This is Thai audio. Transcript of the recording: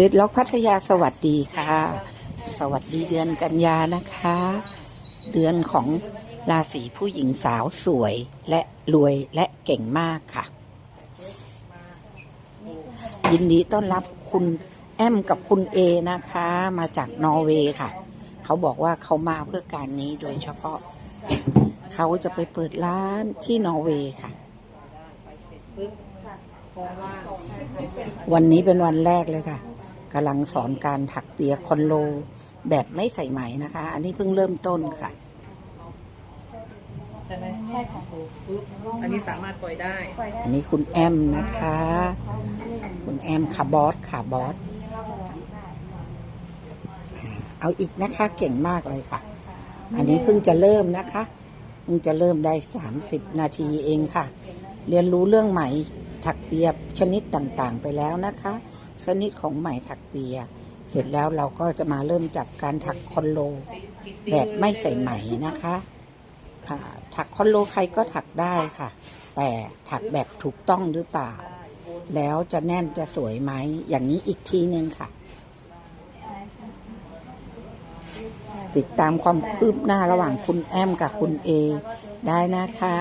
เดดล็อกพัทยาสวัสดีค่ะ สวัสดีเดือนกันยานะคะ เดือนของราศีผู้หญิงสาวสวยและรวยและเก่งมากค่ะ ยินดีต้อนรับคุณแอมกับคุณเอนะคะ มาจากนอร์เวย์ค่ะ เขาบอกว่าเขามาเพื่อการนี้โดยเฉพาะ เขาจะไปเปิดร้านที่นอร์เวย์ค่ะ วันนี้เป็นวันแรกเลยค่ะ กำลังสอนการถักเปียคอนโล แบบไม่ใส่ไหมนะคะ อันนี้เพิ่งเริ่มต้นค่ะ ใช่ไหมใช่ค่ะปุ๊บอันนี้สามารถปล่อยได้ อันนี้คุณแอมนะคะ คุณแอมค่ะบอสค่ะบอสอ่าเอาอีกนะคะเก่งมากเลยค่ะ อันนี้เพิ่งจะเริ่มนะคะเพิ่งจะเริ่มได้ 30 นาทีเองค่ะ เรียนรู้เรื่องไหม ถักเปียชนิดต่างๆไปแล้วนะคะ ชนิดของไหมถักเปีย เสร็จแล้วเราก็จะมาเริ่มจับการถักคอนโล แบบไม่ใส่ไหมนะคะถักคอนโลใครก็ถักได้ค่ะ แต่ถักแบบถูกต้องหรือเปล่า แล้วจะแน่นจะสวยไหมอย่างนี้อีกทีนึงค่ะ ติดตามความคืบหน้าระหว่างคุณแอมกับคุณเอได้นะคะ